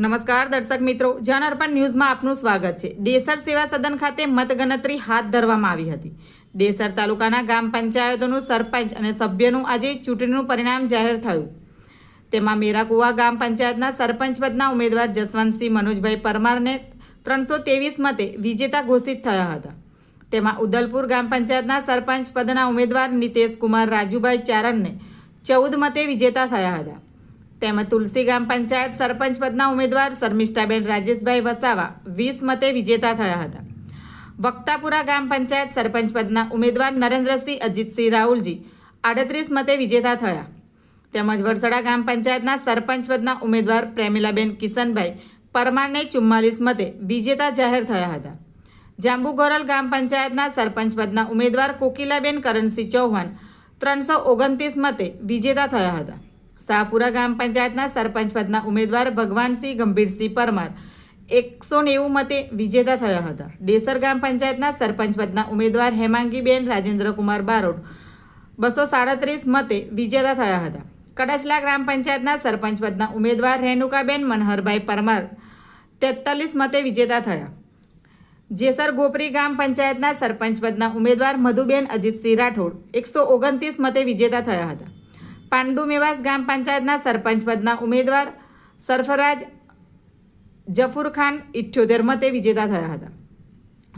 નમસ્કાર દર્શક મિત્રો, જન અર્પણ ન્યૂઝમાં આપનું સ્વાગત છે. ડેસર સેવા સદન ખાતે મતગણતરી હાથ ધરવામાં આવી હતી. ડેસર તાલુકાના ગ્રામ પંચાયતોનું સરપંચ અને સભ્યનું આજે ચૂંટણીનું પરિણામ જાહેર થયું. તેમાં મેરાકુવા ગામ પંચાયતના સરપંચ પદના ઉમેદવાર જસવંતસિંહ મનોજભાઈ પરમારને ત્રણસો ત્રેવીસ મતે વિજેતા ઘોષિત થયા હતા. તેમાં ઉદલપુર ગ્રામ પંચાયતના સરપંચ પદના ઉમેદવાર નિતેશ કુમાર રાજુભાઈ ચારણને ચૌદ મતે વિજેતા થયા હતા. તેમજ તુલસી ગ્રામ પંચાયત સરપંચ પદના ઉમેદવાર શર્મિષ્ઠાબેન રાજેશભાઈ વસાવા વીસ મતે વિજેતા થયા હતા. વક્તાપુરા ગ્રામ પંચાયત સરપંચ પદના ઉમેદવાર નરેન્દ્રસિંહ અજીતસિંહ રાહુલજી આડત્રીસ મતે વિજેતા થયા. તેમજ વરસડા ગ્રામ પંચાયતના સરપંચ પદના ઉમેદવાર પ્રેમિલાબેન કિશનભાઈ પરમારને ચુમ્માલીસ મતે વિજેતા જાહેર થયા હતા. જાંબુગોરલ ગ્રામ પંચાયતના સરપંચ પદના ઉમેદવાર કોકિલાબેન કરણસિંહ ચૌહાણ ત્રણસો ઓગણત્રીસ મતે વિજેતા થયા હતા. શાહપુરા ગ્રામ પંચાયતના સરપંચ પદના ઉમેદવાર ભગવાનસિંહ ગંભીરસિંહ પરમાર. એકસો નેવું મતે વિજેતા થયા હતા. ડેસર ગ્રામ પંચાયતના સરપંચ પદના ઉમેદવાર હેમાંગીબેન રાજેન્દ્રકુમાર બારોટ બસો સાડત્રીસ મતે વિજેતા થયા હતા. કડચલા ગ્રામ પંચાયતના સરપંચ પદના ઉમેદવાર રેણુકાબેન મનહરભાઈ પરમાર તેતાલીસ મતે વિજેતા થયા. જેસર ગોપરી ગ્રામ પંચાયતના સરપંચ પદના ઉમેદવાર મધુબેન અજીતસિંહ રાઠોડ એકસો ઓગણત્રીસ મતે વિજેતા થયા હતા. પાંડુ મેવાસ ગ્રામ પંચાયતના સરપંચ પદના ઉમેદવાર સરફરાજ જફુર ખાન ઇઠ્યોતેર મતે વિજેતા થયા હતા.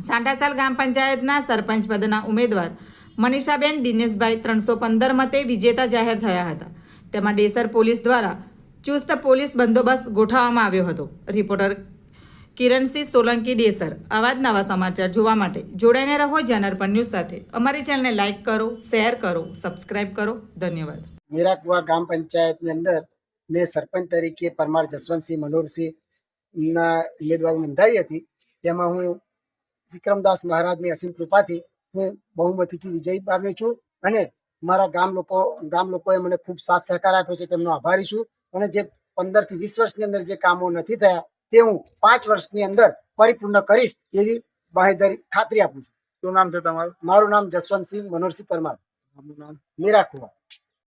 સાંટાસાલ ગ્રામ પંચાયતના સરપંચ પદના ઉમેદવાર મનીષાબેન દિનેશભાઈ ત્રણસો પંદર મતે વિજેતા જાહેર થયા હતા. તેમાં ડેસર પોલીસ દ્વારા ચુસ્ત પોલીસ બંદોબસ્ત ગોઠવવામાં આવ્યો હતો. રિપોર્ટર કિરણસિંહ સોલંકી ડેસર. આવા જ નવા સમાચાર જોવા માટે જોડાઈને રહો જનરપન ન્યૂઝ સાથે. અમારી ચેનલને લાઇક કરો, શેર કરો, સબસ્ક્રાઇબ કરો. ધન્યવાદ. મેરાકુવા ગ્રામ પંચાયતની અંદર મેં સરપંચ તરીકે પરમાર જસવંતસિંહ મનોહરસિંહના ઉમેદવારી નોંધાવી હતી. તેમાં હું વિક્રમદાસ મહારાજની અસીમ કૃપાથી હું બહુમતીથી વિજય પામ્યો છું અને મારા ગામ લોકો ગામ લોકોએ મને ખૂબ સાથ સહકાર આપ્યો છે તેમનો આભારી છું. અને જે પંદરથી વીસ વર્ષની અંદર જે કામો નથી થયા તે હું પાંચ વર્ષની અંદર પરિપૂર્ણ કરીશ એવી બાહેધરી ખાતરી આપું છું. શું નામ છે તમારું? મારું નામ જસવંતસિંહ મનોહરસિંહ પરમાર. નામ? મેરાકુવા